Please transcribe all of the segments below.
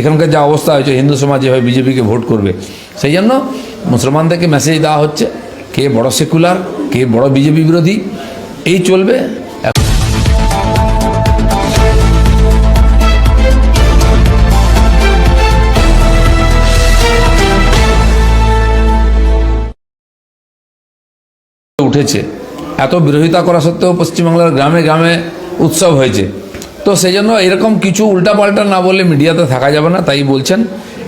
এখানকার যা অবস্থা হয়েছে, হিন্দু সমাজ যেভাবে বিজেপিকে ভোট করবে, সেই জন্য মুসলমানদেরকে মেসেজ দেওয়া হচ্ছে, কে বড় সেকুলার কে বড় বিজেপি বিরোধী, এই চলবে। উঠেছে। এত বিরোধিতা করা সত্ত্বেও পশ্চিমবাংলার গ্রামে গ্রামে উৎসব হয়েছে। তো সেই জন্য এরকম কিছু উল্টাপাল্টা না বললে মিডিয়াতে থাকা যাবে না তাই বলছেন।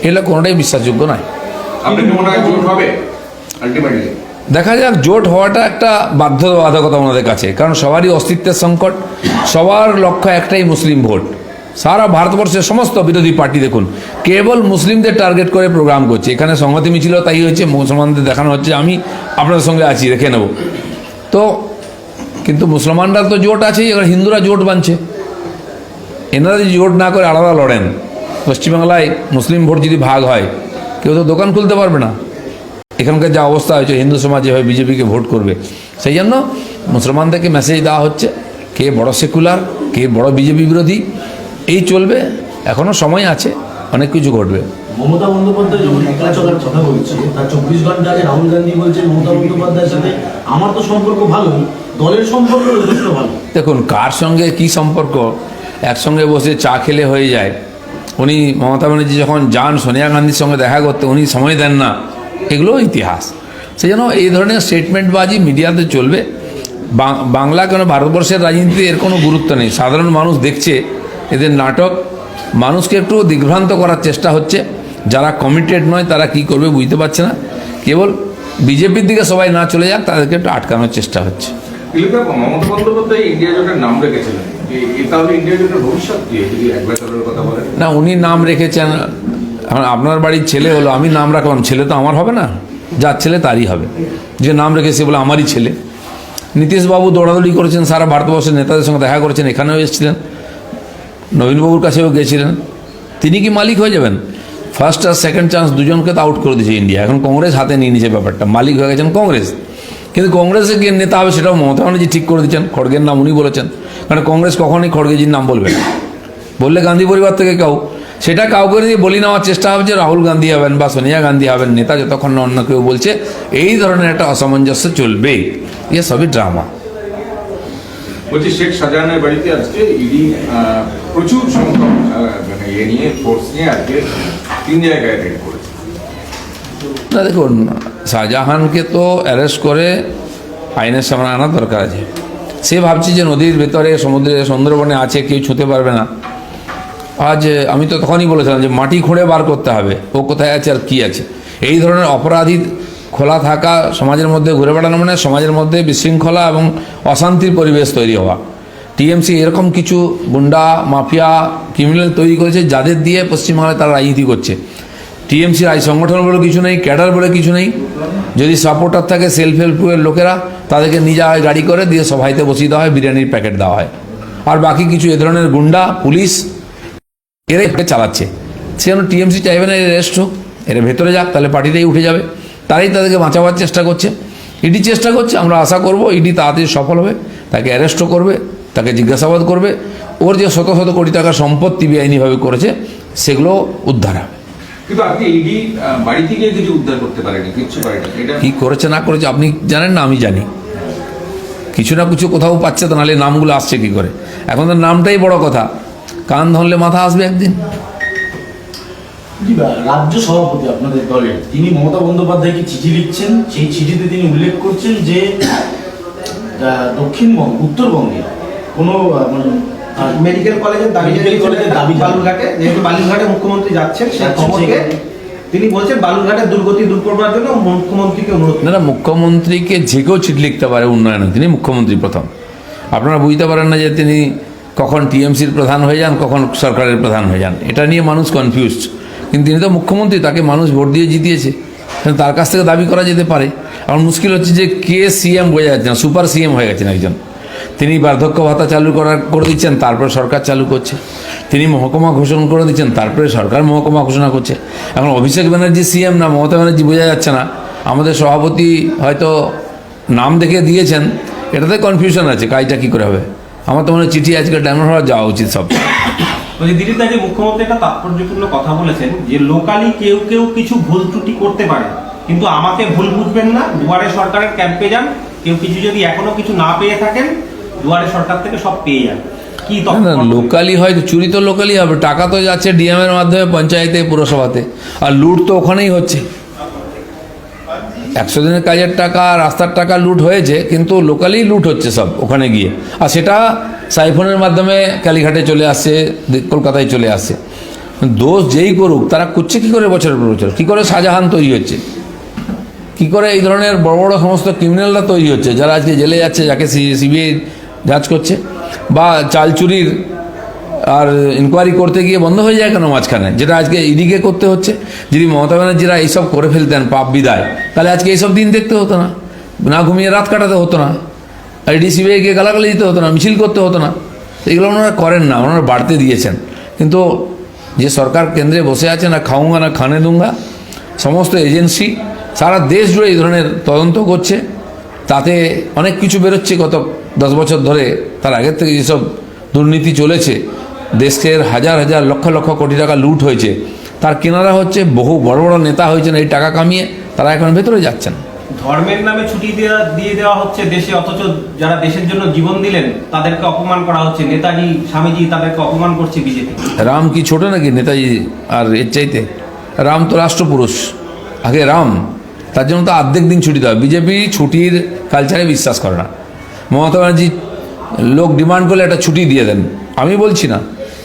এগুলো কোনোটাই বিশ্বাসযোগ্য নয়। দেখা যাক জোট হওয়াটা একটা বাধ্যবাধকতা ওনাদের কাছে কারণ সবারই অস্তিত্বের সংকট সবার লক্ষ্য একটাই মুসলিম ভোট। সারা ভারতবর্ষের সমস্ত বিরোধী পার্টি দেখুন কেবল মুসলিমদের টার্গেট করে প্রোগ্রাম করছে। এখানে সংহতি মিছিল তাই হয়েছে মুসলমানদের দেখানো হচ্ছে আমি আপনাদের সঙ্গে আছি রেখে নেব। তো কিন্তু মুসলমানরা তো জোট আছেই এবার হিন্দুরা জোট বানছে। এনারা যদি জোট না করে আলাদা লড়েন। পশ্চিমবাংলায় মুসলিম ভোট যদি ভাগ হয় কেউ তো দোকান খুলতে পারবে না। এখানকার যা অবস্থা হয়েছে হিন্দু সমাজ যেভাবে বিজেপিকে ভোট করবে সেই জন্য মুসলমানদেরকে মেসেজ দেওয়া হচ্ছে কে বড় সেকুলার কে বড় বিজেপি বিরোধী এই চলবে এখনও সময় আছে অনেক কিছু ঘটবে। মমতা বন্দ্যোপাধ্যায় যখন একলা চলার কথা বলছে তার চব্বিশ ঘণ্টা আগে রাহুল গান্ধী বলছে মমতা বন্দ্যোপাধ্যায়ের সাথে আমার তো সম্পর্ক ভালোই দলের সম্পর্ক যথেষ্ট ভালো। দেখুন কার সঙ্গে কি সম্পর্ক একসঙ্গে বসে চা খেলে হয়ে যায়। উনি মমতা ব্যানার্জি যখন যান, সোনিয়া গান্ধীর সঙ্গে দেখা করতে, উনি সময় দেন না। এগুলো ইতিহাস। সেই জন্য এই ধরনের স্টেটমেন্টবাজি মিডিয়াতে চলবে। বাংলা কেন ভারতবর্ষের রাজনীতিতে এর কোনো গুরুত্ব নেই? সাধারণ মানুষ দেখছে, এদের নাটক, মানুষকে একটু দিগ্ভ্রান্ত করার চেষ্টা হচ্ছে। যারা কমিটেড নয়, তারা কি করবে বুঝতে পারছে না। কেবল বিজেপির দিকে সবাই না চলে যাক, তাদেরকে একটু আটকানোর চেষ্টা হচ্ছে। ইন্ডিয়া জোটের নাম রেখেছিলেন। না, উনি নাম রেখেছেন আপনার বাড়ির ছেলে হলো, আমি নাম রাখলাম, ছেলে তো আমার হবে না? যার ছেলে তারই হবে। যে নাম রেখেছে বলে আমারই ছেলে। নীতিশবাবু দৌড়াদৌড়ি করেছেন, সারা ভারতবর্ষের নেতাদের সঙ্গে দেখা করেছেন, এখানেও এসেছিলেন। নবীনবাবুর কাছেও গেছিলেন। তিনি কি মালিক হয়ে যাবেন? ফার্স্ট আর সেকেন্ড চান্স দুজনকে তো আউট করে দিয়েছে ইন্ডিয়া। এখন কংগ্রেস হাতে নিয়ে নিয়েছে ব্যাপারটা। মালিক হয়ে গেছেন কংগ্রেস। কিন্তু কংগ্রেসের গিয়ে নেতা হবে সেটাও মমতা ব্যানার্জি ঠিক করে দিচ্ছেন খড়গের নাম উনি বলেছেন। কারণ কংগ্রেস কখনোই খড়গেজির নাম বলবে না। বললে গান্ধী পরিবার থেকে কেউ। সেটা কাউকে নিয়ে বলি নেওয়ার চেষ্টা হবে যে রাহুল গান্ধী হবেন বা সোনিয়া গান্ধী হবেন নেতা যতক্ষণ না অন্য কেউ বলছে এই ধরনের একটা অসামঞ্জস্য চলবে ইয়ে সবই ড্রামা। বলছি শেখ শাহজাহানের বাড়িতে আজকে ইডি প্রচুর সংখ্যক মানে ইয়ে নিয়ে ফোর্স নিয়ে আজকে তিন জায়গায় রেড করেছে। না দেখুন শাহজাহানকে তো অ্যারেস্ট করে আইনের সামনে আনার দরকার আছে। সে ভাবছে যে নদীর ভেতরে, সমুদ্রে, সুন্দরবনে আছে, কেউ ছুঁতে পারবে না। আজ আমি তো তখনই বলেছিলাম যে মাটি খুঁড়ে বার করতে হবে। ও কোথায় আছে আর কি আছে? এই ধরনের অপরাধী খোলা থাকা সমাজের মধ্যে ঘুরে বেড়ানো মানে সমাজের মধ্যে বিশৃঙ্খলা এবং অশান্তির পরিবেশ তৈরি হওয়া। টিএমসি এরকম কিছু গুন্ডা, মাফিয়া ক্রিমিনাল তৈরি করেছে যাদের দিয়ে পশ্চিমবাংলায় তারা রাজনীতি করছে। টিএমসির আই সংগঠন বলে কিছু নেই, ক্যাডার বলে কিছু নেই। যদি সাপোর্টার থাকে সেলফ হেল্প গ্রুপের লোকেরা, তাদেরকে নিয়ে যাওয়া হয় গাড়ি করে, দিয়ে সবাইতে বসিয়ে দেওয়া হয়, বিরিয়ানির প্যাকেট দেওয়া হয়। আর বাকি কিছু এ ধরনের গুন্ডা, পুলিশ একে চালাচ্ছে। সেজন্য টিএমসি চাইবে না, এর রেস্ট হোক, এর ভেতরে যাক, তাহলে পার্টিটাই উঠে যাবে। তারাই তাদেরকে বাঁচাবার চেষ্টা করছে। ইডি চেষ্টা করছে, আমরা আশা করব ইডি তাড়াতাড়ি সফল হবে, তাকে অ্যারেস্টও করবে, তাকে জিজ্ঞাসাবাদ করবে। ওর যে শত শত কোটি টাকা সম্পত্তি বেআইনিভাবে করেছে, সেগুলো উদ্ধার হবে। কিন্তু আপনি ইডি বাড়ি থেকে কিছু উদ্ধার করতে পারেনি কিচ্ছু পারেনি এটা কি করেছে না করেছে আপনি জানেন না আমি জানি। কিছু না কিছু কোথাও পাচ্ছে তো নাহলে নামগুলো আসছে কি করে? এখন তো নামটাই বড় কথা। কান ধরলে মাথা আসবে একদিন। রাজ্য সভাপতি আপনাদের দলের তিনি মমতা বন্দ্যোপাধ্যায়কে চিঠি লিখছেন সেই চিঠিতে তিনি উল্লেখ করছেন যে দক্ষিণবঙ্গ উত্তরবঙ্গে কোনো মানে মেডিকেল কলেজের দাবি কলেজের দাবি বালুরঘাটে যেহেতু বালুরঘাটে মুখ্যমন্ত্রী যাচ্ছেন সেই খবরকে তিনি বলছেন বালুরঘাটের দুর্গতি দূর করবার জন্য মুখ্যমন্ত্রীকে অনুরোধ না না মুখ্যমন্ত্রীকে যে কেউ চিঠি লিখতে পারে উন্নয়নে তিনি মুখ্যমন্ত্রী প্রথম। আপনারা বুঝতে পারেন না যে তিনি কখন টিএমসির প্রধান হয়ে যান কখন সরকারের প্রধান হয়ে যান। এটা নিয়ে মানুষ কনফিউজড কিন্তু তিনি তো মুখ্যমন্ত্রী তাকে মানুষ ভোট দিয়ে জিতিয়েছে। তার কাছ থেকে দাবি করা যেতে পারে। এখন মুশকিল হচ্ছে যে কে সিএম বোঝা যাচ্ছে না সুপার সিএম হয়ে গেছেন একজন। তিনি বার্ধক্য ভাতা চালু করার করে দিচ্ছেন, তারপরে সরকার চালু করছে। তিনি মহকুমা ঘোষণা করে দিচ্ছেন, তারপরে সরকার মহকুমা ঘোষণা করছে। এখন অভিষেক ব্যানার্জি সিএম না, মমতা ব্যানার্জি বোঝা যাচ্ছে না। আমাদের সভাপতি হয়তো নাম দেখে দিয়েছেন, এটাতে কনফিউশন আছে, কাজটা কী করে হবে? আমার তো মনে চিঠি আজকে ডায়মন্ড হওয়া যাওয়া উচিত সব। দিলীপ দা, যে মুখ্যমন্ত্রী একটা তাৎপর্যপূর্ণ কথা বলেছেন, যে লোকালি কেউ কেউ কিছু ভুল ত্রুটি করতে পারে, কিন্তু আমাকে ভুল বুঝবেন না, দুয়ারে সরকারের ক্যাম্পে যান, কেউ কিছু যদি এখনও কিছু না পেয়ে থাকেন দুয়ারে সরকার থেকে সব পেয়ে না না লোকালি হয় চুরি তো লোকালি হবে টাকা তো যাচ্ছে ডিএম এর মাধ্যমে পঞ্চায়েতে পুরসভাতে আর লুট তো ওখানেই হচ্ছে। একশো দিনের কাজের টাকা রাস্তার টাকা লুট হয়েছে কিন্তু লোকালি লুট হচ্ছে সব ওখানে গিয়ে। আর সেটা সাইফোনের মাধ্যমে কালীঘাটে চলে আসছে কলকাতায় চলে আসছে। দোষ যেই করুক তারা করছে কি করে বছরের পর বছর? কী করে শাহজাহান তৈরি হচ্ছে? কি করে এই ধরনের বড় বড় সমস্ত ক্রিমিনালরা তৈরি হচ্ছে যারা আজকে জেলে যাচ্ছে যাকে সিবিআই জাজ করছে। বা চাল চুরির আর ইনকোয়ারি করতে গিয়ে বন্ধ হয়ে যায় কেন মাঝখানে? যেটা আজকে ইডিকে করতে হচ্ছে। যদি মমতা ব্যানার্জিরা এইসব করে ফেলতেন পাপ বিদায়, তাহলে আজকে এইসব দিন দেখতে হতো না। না ঘুমিয়ে রাত কাটাতে হতো না। আর ইডি সিবিআইকে গালাগালি দিতে হতো না, মিছিল করতে হতো না। এগুলো ওনারা করেন না, ওনারা বাড়তে দিয়েছেন। কিন্তু যে সরকার কেন্দ্রে বসে আছে না খাউঙ্গা না খানে দুঙ্গা, সমস্ত এজেন্সি, সারা দেশ জুড়ে এই ধরনের তদন্ত করছে। তাতে অনেক কিছু বেরোচ্ছে গত দশ বছর ধরে তার আগের থেকে যেসব দুর্নীতি চলেছে দেশের হাজার হাজার লক্ষ লক্ষ কোটি টাকা লুট হয়েছে তার কেনারা হচ্ছে বহু বড় বড় নেতা হয়েছেন এই টাকা কামিয়ে তারা এখন ভেতরে যাচ্ছেন। ধর্মের নামে ছুটি দেওয়া দিয়ে দেওয়া হচ্ছে দেশে অথচ যারা দেশের জন্য জীবন দিলেন তাদেরকে অপমান করা হচ্ছে। নেতাজি স্বামীজি তাদেরকে অপমান করছে বিজেপি। রাম কি ছোট নাকি নেতাজি আর এর চাইতে? রাম তো রাষ্ট্রপুরুষ। আগে রাম তার জন্য তো অর্ধেক দিন ছুটি দেওয়া বিজেপি ছুটির কালচারে বিশ্বাস করে না। মমতা ব্যানার্জি, লোক ডিমান্ড করলে একটা ছুটি দিয়ে দেন। আমি বলছি না।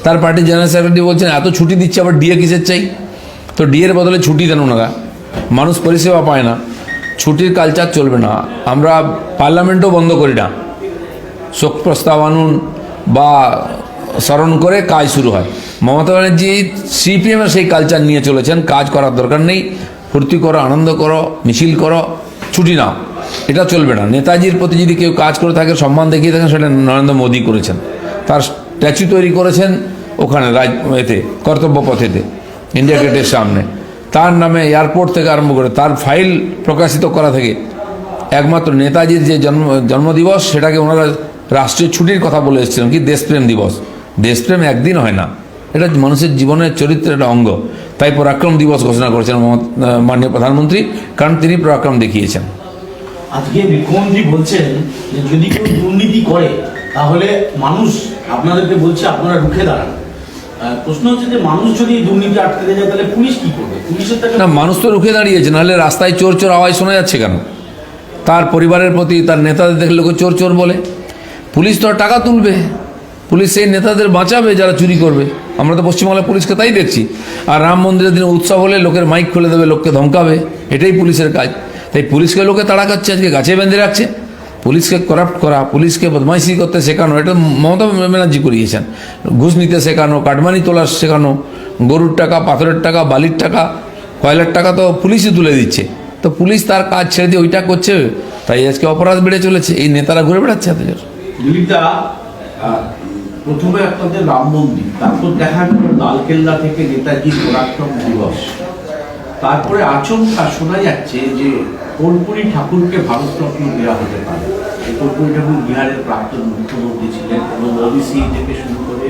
তার পার্টির জেনারেল সেক্রেটারি বলছেন, এত ছুটি দিচ্ছে, আবার ডিএ কিসের চাই? তো ডিএর বদলে ছুটি দেন ওনারা। মানুষ পরিষেবা পায় না। ছুটির কালচার চলবে না। আমরা পার্লামেন্টও বন্ধ করি না। শোক প্রস্তাব আনুন বা স্মরণ করে কাজ শুরু হয়। মমতা ব্যানার্জি সিপিএমের সেই কালচার নিয়ে চলেছেন। কাজ করার দরকার নেই। ফুর্তি করো, আনন্দ করো, মিছিল করো, ছুটি নাও। এটা চলবে না। নেতাজির প্রতি যদি কেউ কাজ করে থাকে, সম্মান দেখিয়ে থাকেন, সেটা নরেন্দ্র মোদী করেছেন। তার স্ট্যাচু তৈরি করেছেন ওখানে রাজ এতে, কর্তব্য পথেতে, ইন্ডিয়া গেটের সামনে। তার নামে এয়ারপোর্ট থেকে আরম্ভ করে, তার ফাইল প্রকাশিত করা থেকে একমাত্র নেতাজির যে জন্ম, জন্মদিবস, সেটাকে ওনারা রাষ্ট্রীয় ছুটির কথা বলে এসেছিলেন। কি দেশপ্রেম দিবস? দেশপ্রেম একদিন হয় না। এটা মানুষের জীবনের চরিত্রের একটা অঙ্গ। তাই পরাক্রম দিবস ঘোষণা করেছেন মাননীয় প্রধানমন্ত্রী, কারণ তিনি পরাক্রম দেখিয়েছেন। আজকে মুখ্যমন্ত্রী বলছেন যে যদি কেউ দুর্নীতি করে, তাহলে মানুষ আপনাদেরকে বলছে আপনারা রুখে দাঁড়ান। প্রশ্ন হচ্ছে যে মানুষ যদি দুর্নীতি আটকে যায়, তাহলে পুলিশ কি করবে? পুলিশের না, মানুষ তো রুখে দাঁড়িয়েছে, নাহলে রাস্তায় চোর চোর আওয়াজ শোনা যাচ্ছে কেন? তার পরিবারের প্রতি, তার নেতাদের দেখলে লোকে চোর চোর বলে। পুলিশ তো টাকা তুলবে। পুলিশ সেই নেতাদের বাঁচাবে যারা চুরি করবে। আমরা তো পশ্চিমবাংলা পুলিশকে তাই দেখছি। আর রাম মন্দিরের দিনে উৎসব হলে লোকের মাইক খুলে দেবে, লোককে ধমকাবে। এটাই পুলিশের কাজ। তাই পুলিশকে লোকে তাড়া করছে, আজকে গাছে বেঁধে রাখছে। পুলিশকে করাপ্ট করা, পুলিশকে বদমাইশি করতে শেখানো, এটা মমতা ব্যানার্জি করিয়েছেন। ঘুষ নিতে শেখানো, কাটমানি তোলা শেখানো, গরুর টাকা, পাথরের টাকা, বালির টাকা, কয়লার টাকা তো পুলিশই তুলে দিচ্ছে। তো পুলিশ তার কাজ ছেড়ে দিয়ে ওইটা করছে, তাই আজকে অপরাধ বেড়ে চলেছে। এই নেতারা ঘুরে বেড়াচ্ছে এত প্রথমে আপনাদের রাম মন্দির, তারপর দেখা গেল লালকেল্লা থেকে নেতাজির পরাক্রম দিবস। তারপরে আচমকা শোনা যাচ্ছে যে কর্পূরী ঠাকুরকে ভারতরত্ন দেওয়া হতে পারে। কর্পূরী ঠাকুর বিহারের প্রাক্তন মুখ্যমন্ত্রী ছিলেন এবং ওবিসি থেকে শুরু করে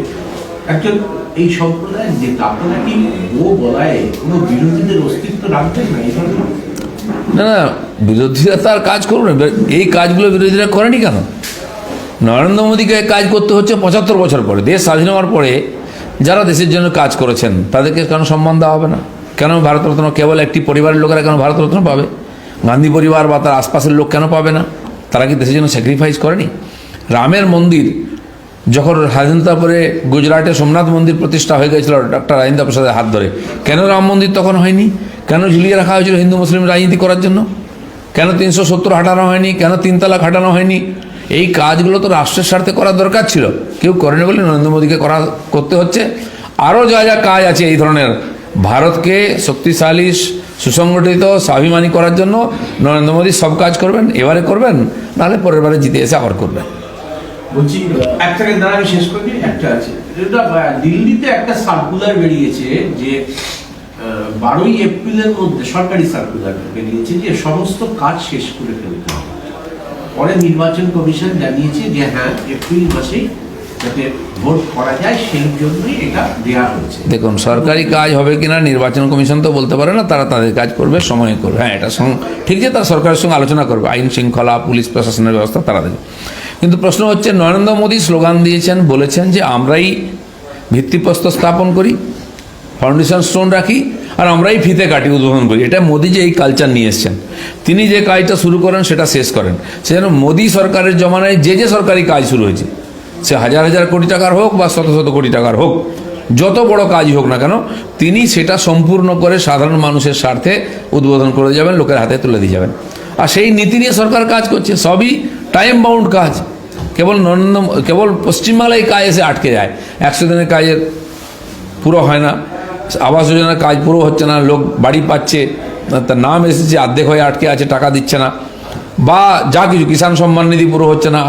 একজন এই সম্প্রদায়ের নেতা। আপনারা কি ও বলায় কোনো বিরোধীদের অস্তিত্ব রাখবেন না এই ধরনের? না না, বিরোধীরা তার কাজ করুন এই কাজগুলো বিরোধীরা করেনি কেন? নরেন্দ্র মোদীকে কাজ করতে হচ্ছে পঁচাত্তর বছর পরে। দেশ স্বাধীন হওয়ার পরে যারা দেশের জন্য কাজ করেছেন, তাদেরকে কেন সম্মান দেওয়া হবে না? কেন ভারতরত্ন কেবল একটি পরিবারের লোকেরা কেন ভারতরত্ন পাবে? গান্ধী পরিবার বা তার আশপাশের লোক কেন পাবে না? তারা কি দেশের জন্য স্যাক্রিফাইস করেনি? রামের মন্দির যখন স্বাধীনতার পরে গুজরাটে সোমনাথ মন্দির প্রতিষ্ঠা হয়ে গেছিল ডক্টর রাজেন্দ্র প্রসাদের হাত ধরে, কেন রাম মন্দির তখন হয়নি? কেন ঝুলিয়ে রাখা হয়েছিল হিন্দু মুসলিম রাজনীতি করার জন্য? কেন তিনশো সত্তর হাঁটানো হয়নি? কেন তিন তালাক হাঁটানো হয়নি? এই কাজগুলো তো রাষ্ট্রের স্বার্থে করার দরকার ছিল। কেউ করেনি বলে নরেন্দ্র মোদীকে করা, করতে হচ্ছে। আরও যা যা কাজ আছে এই ধরনের ভারতকে শক্তিশালী, সুসংগঠিত, স্বাভিমানী করার জন্য নরেন্দ্র মোদী সব কাজ করবেন, এবারে করবেন, নাহলে পরের বারে জিতে এসে আবার করবেন। বলছি, এক সেকেন্ড শেষ করে একটা আছে। দিল্লিতে একটা সার্কুলার বেরিয়েছে যে বারোই এপ্রিলের মধ্যে, সরকারি সার্কুলার বেরিয়েছে যে, সমস্ত কাজ শেষ করে ফেলতে পরে নির্বাচন কমিশন জানিয়েছে যে হ্যাঁ এপ্রিল মাসেই দেখুন, সরকারি কাজ হবে কিনা, নির্বাচন কমিশন তো বলতে পারে না, তারা তাদের কাজ করবে, সময় করবে। হ্যাঁ এটা ঠিক যে তারা সরকারের সঙ্গে আলোচনা করবে, আইন শৃঙ্খলা, পুলিশ প্রশাসনের ব্যবস্থা, তারা দেবে। কিন্তু প্রশ্ন হচ্ছে, নরেন্দ্র মোদী স্লোগান দিয়েছেন, বলেছেন যে আমরাই ভিত্তিপ্রস্তর স্থাপন করি, ফাউন্ডেশন স্টোন রাখি, আর আমরাই ফিতে কাটি উদ্বোধন করি। এটা মোদী যে এই কালচার নিয়ে এসছেন। তিনি যে কাজটা শুরু করেন, সেটা শেষ করেন। সেজন্য মোদী সরকারের জমানায় যে যে সরকারি কাজ শুরু হয়েছে সে হাজার হাজার কোটি টাকার হোক বা শত শত কোটি টাকার হোক, যত বড় কাজই হোক না কেন, তিনি সেটা সম্পূর্ণ করে সাধারণ মানুষের স্বার্থে উদ্বোধন করে যাবেন, লোকের হাতে তুলে দিয়ে যাবেন। আর সেই নীতি নিয়ে সরকার কাজ করছে, সবই টাইম বাউন্ড কাজ। কেবল নরেন্দ্র কেবল পশ্চিমবাংলায় কাজ এসে আটকে যায়। একশো দিনের কাজের পুরো হয় না, আবাস যোজনার কাজ পুরো হচ্ছে না, লোক বাড়ি পাচ্ছে, তার নাম এসেছে, অর্ধেক হয়ে আটকে আছে, টাকা দিচ্ছে না, বা যা কিছু, কিষাণ সম্মান নিধি পুরো হচ্ছে না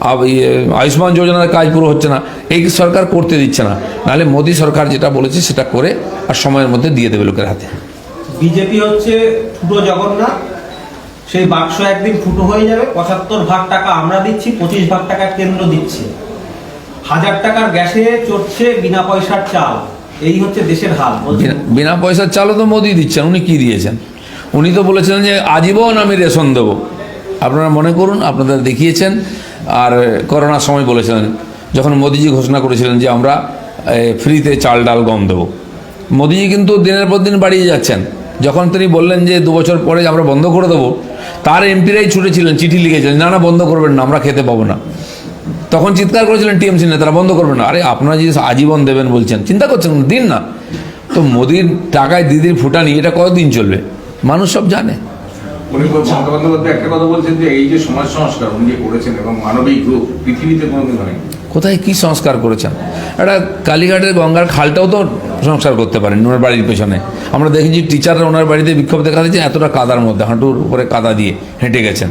আয়ুষ্মান যোজনার কাজ পুরো হচ্ছে না। এই সরকার করতে দিচ্ছে না। নাহলে মোদী সরকার যেটা বলেছে সেটা করে আর সময়ের মধ্যে দিয়ে দেবে লোকের হাতে। বিজেপি হচ্ছে ফুটো জগন্নাথ। সেই বাক্স একদিন ফুটো হয়ে যাবে। পঁচাত্তর ভাগ টাকা আমরা দিচ্ছি পঁচিশ ভাগ টাকা কেন্দ্র দিচ্ছে। হাজার টাকার গ্যাসে চড়ছে বিনা পয়সার চাল। এই হচ্ছে দেশের হাল বিনা- বিনা পয়সার চালও তো মোদি দিচ্ছেন উনি কি দিয়েছেন? উনি তো বলেছিলেন যে আজীবন আমি রেশন দেবো। আপনারা মনে করুন আপনাদের দেখিয়েছেন আর করোনার সময় বলেছিলেন, যখন মোদিজি ঘোষণা করেছিলেন যে আমরা ফ্রিতে চাল, ডাল, গম দেবো। মোদিজি কিন্তু দিনের পর দিন বাড়িয়ে যাচ্ছেন। যখন তিনি বললেন যে দু বছর পরে আমরা বন্ধ করে দেবো, তার এমপিরাই ছুটেছিলেন, চিঠি লিখেছিলেন, না না, বন্ধ করবেন না, আমরা খেতে পাবো না। তখন চিৎকার করেছিলেন টিএমসি নেতারা, বন্ধ করবেন না। আরে, আপনারা যদি আজীবন দেবেন বলছেন, চিন্তা করছেন, দিন না। তো মোদির টাকায় দিদির ফুটানি, এটা কতদিন চলবে? মানুষ সব জানে। উনি বন্দ্যোপাধ্যায় একটা কথা বলছেন যে এই যে সমাজ সংস্কার উনি যে করেছেন এবং মানবিক রূপ পৃথিবীতে কোনোদিন হয়নি। কোথায় কি সংস্কার করেছেন? একটা কালীঘাটের গঙ্গার খালটাও তো সংস্কার করতে পারেন ওনার বাড়ির পেছনে। আমরা দেখেছি টিচাররা ওনার বাড়িতে বিক্ষোভ দেখা দিয়েছে এতটা কাদার মধ্যে, হাঁটুর উপরে কাদা দিয়ে হেঁটে গেছেন।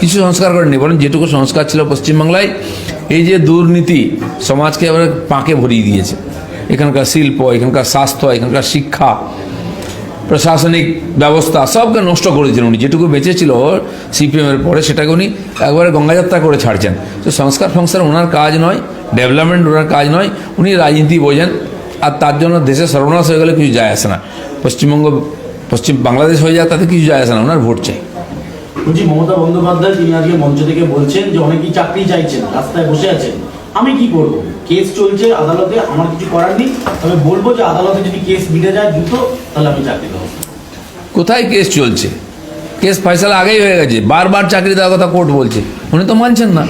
কিছু সংস্কার করেননি, বরং যেটুকু সংস্কার ছিল পশ্চিমবাংলায়, এই যে দুর্নীতি সমাজকে এবারে পাঁকে ভরিয়ে দিয়েছে। এখানকার শিল্প, এখানকার স্বাস্থ্য, এখানকার শিক্ষা প্রশাসনিক ব্যবস্থা সবকে নষ্ট করেছেন উনি। যেটুকু বেঁচেছিল সিপিএমের পরে, সেটাকে উনি একবারে গঙ্গাযাত্রা করে ছাড়ছেন। তো সংস্কার ফংস্কার ওনার কাজ নয়, ডেভেলপমেন্ট ওনার কাজ নয়, উনি রাজনীতি বোঝেন, আর তার জন্য দেশে সর্বনাশ হয়ে গেলে কিছু যায় আসে না। পশ্চিমবঙ্গ, পশ্চিম বাংলাদেশ হয়ে যায় তাতে কিছু যায় আসে না, ওনার ভোট চাই। বলছি মমতা বন্দ্যোপাধ্যায় তিনি আজকে মঞ্চ থেকে বলছেন যে অনেকেই চাকরি চাইছেন, রাস্তায় বসে আছেন। আমি কি করব? কেস চলছে আদালতে, আমার কিছু করার নেই। তবে বলব যে আদালতে যদি কেস মিটে যায় দ্রুত, তাহলে আমি চাকরি দেবো। কোথায় কেস চলছে? কেস ফয়সালা আগেই হয়ে গেছে। বারবার চাকরি দেওয়ার কথা কোর্ট বলছে। উনি তো মানছেন না।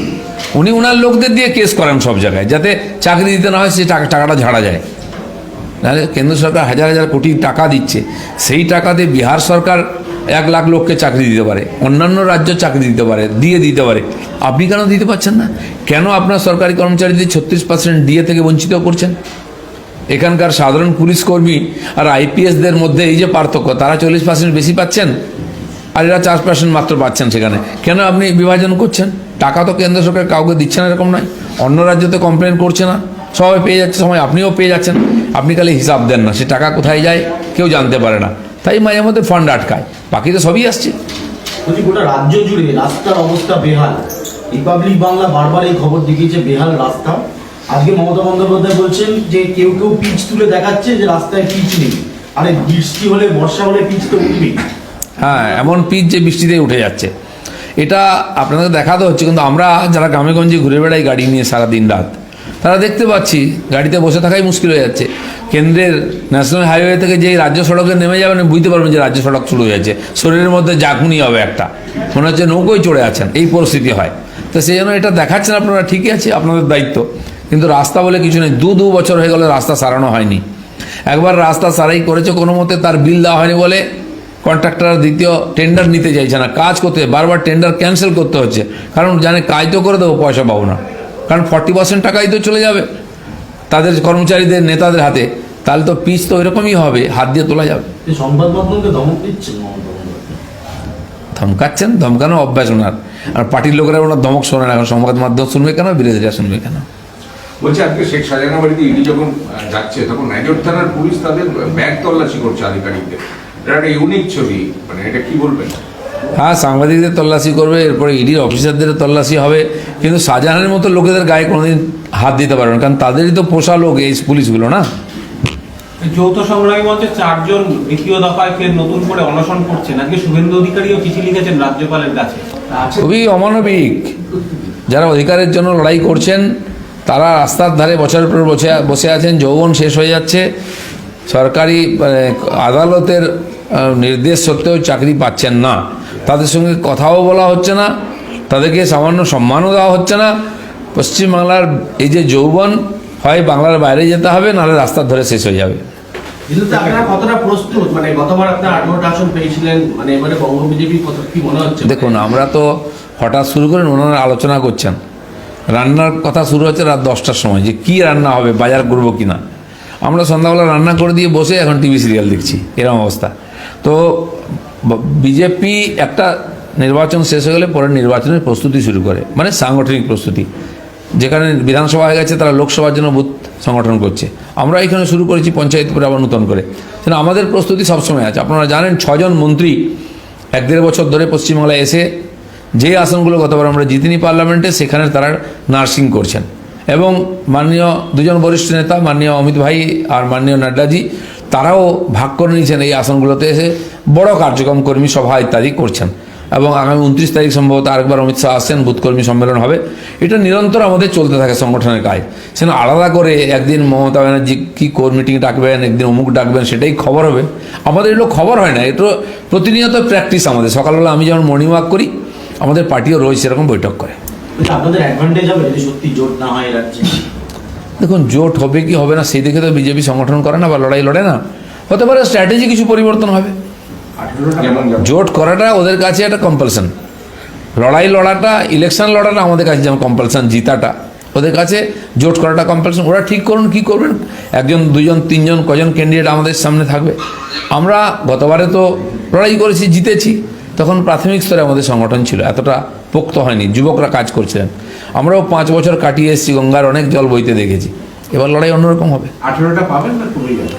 উনি ওনার লোকদের দিয়ে কেস করেন সব জায়গায়, যাতে চাকরি দিতে না হয়, সে টাকাটা ঝাড়া যায়। নাহলে কেন্দ্র সরকার হাজার হাজার কোটি টাকা দিচ্ছে। সেই টাকাতে বিহার সরকার এক লাখ লোককে চাকরি দিতে পারে, অন্যান্য রাজ্য চাকরি দিতে পারে, দিয়ে দিতে পারে। আপনি কেন দিতে পারছেন না? কেন আপনার সরকারি কর্মচারীদের ছত্রিশ পার্সেন্ট ডিএ থেকে বঞ্চিত করছেন? এখানকার সাধারণ পুলিশ কর্মী আর আইপিএসদের মধ্যে এই যে পার্থক্য, তারা চল্লিশ পার্সেন্ট বেশি পাচ্ছেন? আর এরা চার পার্সেন্ট মাত্র পাচ্ছেন সেখানে। কেন আপনি বিভাজন করছেন? টাকা তো কেন্দ্র সরকার কাউকে দিচ্ছে না এরকম নয়। অন্য রাজ্যতে কমপ্লেন করছে না। সবাই পেয়ে যাচ্ছে সময় আপনিও পেয়ে যাচ্ছেন। আপনি খালি হিসাব দেন না, সে টাকা কোথায় যায় কেউ জানতে পারে না। তাই মাঝে মধ্যে ফান্ড আটকায়। বাকি তো সবই আসছে। গোটা রাজ্য জুড়ে রাস্তার অবস্থা বেহাল। রিপাবলিক বাংলা বারবার এই খবর দেখিয়েছে বেহাল রাস্তা। আজকে মমতা বন্দ্যোপাধ্যায় বলছেন যে কেউ কেউ পিচ তুলে দেখাচ্ছে যে রাস্তায় পিচ নেই। আরে বৃষ্টি হলে বর্ষা হলে পিচ তো উঠবেই। হ্যাঁ এমন পিচ যে বৃষ্টিতে উঠে যাচ্ছে। এটা আপনাদের দেখাতে হচ্ছে কিন্তু আমরা যারা গ্রামে গঞ্জে ঘুরে বেড়াই গাড়ি নিয়ে সারা দিন রাত তারা দেখতে পাচ্ছি, গাড়িতে বসে থাকাই মুশকিল হয়ে যাচ্ছে। কেন্দ্রের ন্যাশনাল হাইওয়ে থেকে যে রাজ্য সড়কে নেমে যাবেন বুঝতে পারবেন যে রাজ্য সড়ক শুরু হয়েছে শরীরের মধ্যে জাকুনি হবে একটা। মনে হচ্ছে নৌকোয় চড়ে আছেন, এই পরিস্থিতি হয়। তো সেই জন্য এটা দেখাচ্ছেন আপনারা, ঠিকই আছে, আপনাদের দায়িত্ব। কিন্তু রাস্তা বলে কিছু নেই দু দু বছর হয়ে গেলে রাস্তা সারানো হয়নি। একবার রাস্তা সারাই করেছে, কোনো মতে তার বিল দেওয়া হয়নি বলে কন্ট্রাক্টর দ্বিতীয় টেন্ডার নিতে চাইছে না। কাজ করতে, বারবার টেন্ডার ক্যান্সেল করতে হচ্ছে। কারণ জানে, কাজ তো করে দেবো, পয়সা পাবো না। কারণ ফর্টি পার্সেন্ট টাকাই তো চলে যাবে। তাদের কর্মচারীদের নেতাদের হাতে। তাহলে তো পিচ তো এরকমই হবে হাত দিয়ে তোলা যাবে। সংবাদ মাধ্যমকে ধমক দিচ্ছেন ধমকাচ্ছেন? ধমকানো অভ্যাস ওনার। আর পার্টির লোকেরা ওনার ধমক শোনে না এখন সংবাদ মাধ্যম শুনবে কেন বিরোধীরা শুনবে কেন? বলছে আজকে শেখ শাহজাহানের বাড়িতে ইডি যখন যাচ্ছে তখন নাইজর থানার পুলিশ তাদের ব্যাগ তল্লাশি করছে আধিকারিকদের। এটা একটা ইউনিক ছবি মানে এটা কি বলবেন? হ্যাঁ সাংবাদিকদের তল্লাশি করবে এরপরে ইডির অফিসারদের তল্লাশি হবে। কিন্তু শাহজাহানের মতো লোকেদের গায়ে কোনোদিন হাত দিতে পারবে না কারণ তাদেরই তো পোষা লোক এই পুলিশগুলো না? যৌথ সংগ্রামী মঞ্চে চারজন দ্বিতীয় দফায় ফের নতুন করে অনশন করছেন আজকে শুভেন্দু অধিকারীও চিঠি লিখেছেন রাজ্যপালের কাছে? খুবই অমানবিক। যারা অধিকারের জন্য লড়াই করছেন তারা রাস্তার ধারে বছরের পর বসে বসে আছেন যৌবন শেষ হয়ে যাচ্ছে। সরকারি মানে, আদালতের নির্দেশ সত্ত্বেও চাকরি পাচ্ছেন না। তাদের সঙ্গে কথাও বলা হচ্ছে না তাদেরকে সামান্য সম্মানও দেওয়া হচ্ছে না। পশ্চিমবাংলার এই যে যৌবন হয় বাংলার বাইরে যেতে হবে নাহলে রাস্তার ধরে শেষ হয়ে যাবে। মানে মানে দেখুন আমরা তো হঠাৎ শুরু করেন ওনারা আলোচনা করছেন। রান্নার কথা শুরু হচ্ছে রাত দশটার সময় যে কী রান্না হবে বাজার করব কি না আমরা সন্ধ্যাবেলা রান্না করে দিয়ে বসে এখন টিভি সিরিয়াল দেখছি এরকম অবস্থা। তো বিজেপি একটা নির্বাচন শেষ হয়ে গেলে পরের নির্বাচনের প্রস্তুতি শুরু করে মানে সাংগঠনিক প্রস্তুতি। যেখানে বিধানসভা হয়ে গেছে, তারা লোকসভার জন্য বুথ সংগঠন করছে। আমরা এখানে শুরু করেছি পঞ্চায়েত করে আবার নতুন করে। আমাদের প্রস্তুতি সবসময় আছে। আপনারা জানেন, ছজন মন্ত্রী এক দেড় বছর ধরে পশ্চিমবাংলায় এসে যে আসনগুলো গতবার আমরা জিতিনি পার্লামেন্টে, সেখানে তারা নার্সিং করছেন। এবং মাননীয় দুজন বরিষ্ঠ নেতা, মাননীয় অমিত ভাই আর মাননীয় নাড্ডাজি তারাও ভাগ করে নিয়েছেন এই আসনগুলোতে এসে বড় কার্যক্রম কর্মী সভা ইত্যাদি করছেন। এবং আগামী উনত্রিশ তারিখ সম্ভবত আরেকবার অমিত শাহ আসছেন বুথকর্মী সম্মেলন হবে। এটা নিরন্তর আমাদের চলতে থাকে সংগঠনের কাজ। সেখানে আলাদা করে একদিন মমতা ব্যানার্জি কী কোর মিটিং ডাকবেন, একদিন অমুক ডাকবেন, সেটাই খবর হবে। আমাদের এগুলো খবর হয় না এটা প্রতিনিয়ত প্র্যাকটিস আমাদের। সকালবেলা আমি যেমন মর্নিং ওয়াক করি, আমাদের পার্টিও রোজ সেরকম বৈঠক করে। আপনাদের অ্যাডভান্টেজ হবে যদি সত্যি জোট না হয় রাজ্যে। দেখুন, জোট হবে কি হবে না, সেই দেখে তো বিজেপি সংগঠন করে না বা লড়াই লড়ে না। হতে পারে স্ট্র্যাটেজি কিছু পরিবর্তন হবে। জোট করাটা ওদের কাছে একটা কম্পালশন লড়াই লড়াটা ইলেকশন লড়াটা আমাদের কাছে যেমন কম্পালশন জিতাটা। ওদের কাছে জোট করাটা কম্পালশন ওরা ঠিক করুন, কি করবেন? একজন, দুজন, তিনজন, কজন ক্যান্ডিডেট আমাদের সামনে থাকবে। আমরা গতবারে তো লড়াই করেছি, জিতেছি। তখন প্রাথমিক স্তরে আমাদের সংগঠন ছিল এতটা পোক্ত হয়নি যুবকরা কাজ করছিলেন। আমরাও পাঁচ বছর কাটিয়ে এসেছি গঙ্গার অনেক জল বইতে দেখেছি। এবার লড়াই অন্যরকম হবে। আঠেরোটা পাবেন না কমে যাবে?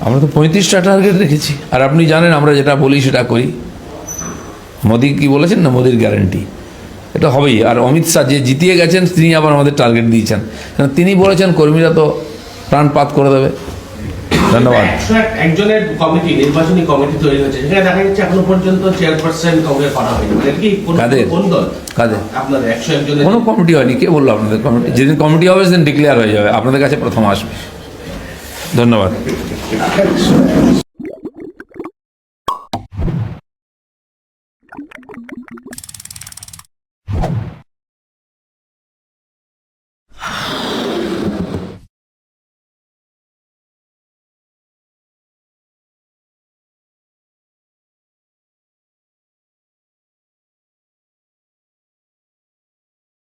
আমরা তো পঁয়ত্রিশটা টার্গেট রেখেছি। আর আপনি জানেন আমরা যেটা বলি সেটা করি। মোদি কি বলেছেন না মোদির গ্যারান্টি এটা হবেই। আর অমিত শাহ যে জিতিয়ে গেছেন তিনি আবার আমাদের টার্গেট দিয়েছেন। কারণ তিনি বলেছেন কর্মীরা তো প্রাণপাত করে দেবে। ধন্যবাদ। একজনের কমিটি নির্বাচনী কমিটি তৈরি হয়েছে সেখানে দেখা যাচ্ছে এখনও পর্যন্ত চেয়ারপারসন কাউকে করা হয়নি। মানে কি? কোন দল? কাদের? আপনাদের একশো একজনের। কোনো কমিটি হয়নি কে বলল আপনাদের কমিটি যেদিন কমিটি হবে সেদিন ডিক্লেয়ার হয়ে যাবে। আপনাদের কাছে প্রথম আসবে। ধন্যবাদ।